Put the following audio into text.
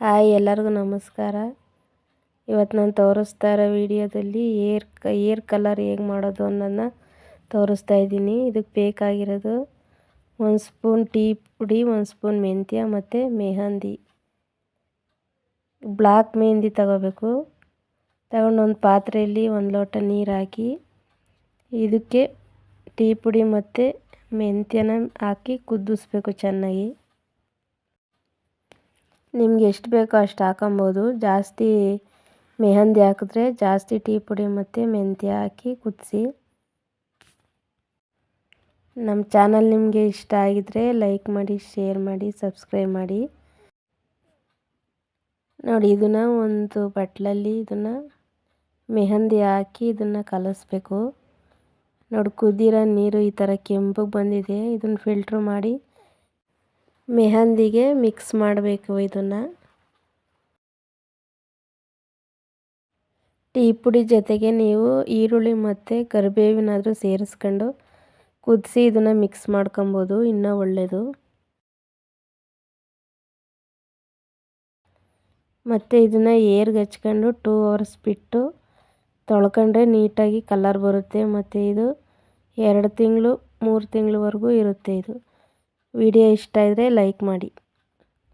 Hi ಎಲ್ಲರಿಗೂ ನಮಸ್ಕಾರ. ಇವತ್ತು ನಾನು ತೋರಿಸ್ತಾ ಇರೋ ವಿಡಿಯೋದಲ್ಲಿ ಏರ್ ಕ, ಏರ್ ಕಲರ್ ಹೇಗೆ ಮಾಡೋದು ಅನ್ನೋದನ್ನ ತೋರಿಸ್ತಾ ಇದ್ದೀನಿ. ಇದಕ್ಕೆ ಬೇಕಾಗಿರೋದು ಒಂದು ಸ್ಪೂನ್ ಟೀ ಪುಡಿ, ಒಂದು ಸ್ಪೂನ್ ಮೆಂತ್ಯ ಮತ್ತು ಮೆಹಂದಿ. ಬ್ಲ್ಯಾಕ್ ಮೆಹಂದಿ ತಗೋಬೇಕು. ತಗೊಂಡೊಂದು ಪಾತ್ರೆಯಲ್ಲಿ ಒಂದು ಲೋಟ ನೀರು ಹಾಕಿ, ಇದಕ್ಕೆ ಟೀ ಪುಡಿ ಮತ್ತು ಮೆಂತ್ಯನ ಹಾಕಿ ಕುದಿಸ್ಬೇಕು ಚೆನ್ನಾಗಿ. ನಿಮ್ಗೆ ಎಷ್ಟು ಬೇಕೋ ಅಷ್ಟು ಹಾಕೊಬೋದು. ಜಾಸ್ತಿ ಮೆಹಂದಿ ಹಾಕಿದ್ರೆ ಜಾಸ್ತಿ ಟೀ ಪುಡಿ ಮತ್ತು ಮೆಂತ್ಯ ಹಾಕಿ ಕುದಿಸಿ. ನಮ್ಮ ಚಾನಲ್ ನಿಮಗೆ ಇಷ್ಟ ಆಗಿದ್ರೆ ಲೈಕ್ ಮಾಡಿ, ಶೇರ್ ಮಾಡಿ, ಸಬ್ಸ್ಕ್ರೈಬ್ ಮಾಡಿ. ನೋಡಿ, ಇದನ್ನು ಒಂದು ಬಟ್ಲಲ್ಲಿ ಇದನ್ನು ಮೆಹಂದಿ ಹಾಕಿ ಇದನ್ನು ಕಲಿಸ್ಬೇಕು. ನೋಡಿ ಕುದಿರೋ ನೀರು ಈ ಥರ ಕೆಂಪಗೆ ಬಂದಿದೆ. ಇದನ್ನು ಫಿಲ್ಟ್ರ್ ಮಾಡಿ ಮೆಹಂದಿಗೆ ಮಿಕ್ಸ್ ಮಾಡಬೇಕು ಇದನ್ನು. ಟೀ ಪುಡಿ ಜೊತೆಗೆ ನೀವು ಈರುಳ್ಳಿ ಮತ್ತು ಕರಿಬೇವಿನಾದರೂ ಸೇರಿಸ್ಕೊಂಡು ಕುದಿಸಿ ಇದನ್ನು ಮಿಕ್ಸ್ ಮಾಡ್ಕೊಬೋದು, ಇನ್ನೂ ಒಳ್ಳೆಯದು ಮತ್ತು ಇದನ್ನು ಏರ್ಗೆ ಹಚ್ಕೊಂಡು ಟೂ ಅವರ್ಸ್ ಬಿಟ್ಟು ತೊಳ್ಕೊಂಡ್ರೆ ನೀಟಾಗಿ ಕಲರ್ ಬರುತ್ತೆ. ಮತ್ತು ಇದು ಎರಡು ತಿಂಗಳು, ಮೂರು ತಿಂಗಳವರೆಗೂ ಇರುತ್ತೆ ಇದು. ವಿಡಿಯೋ ಇಷ್ಟ ಇದ್ದರೆ ಲೈಕ್ ಮಾಡಿ.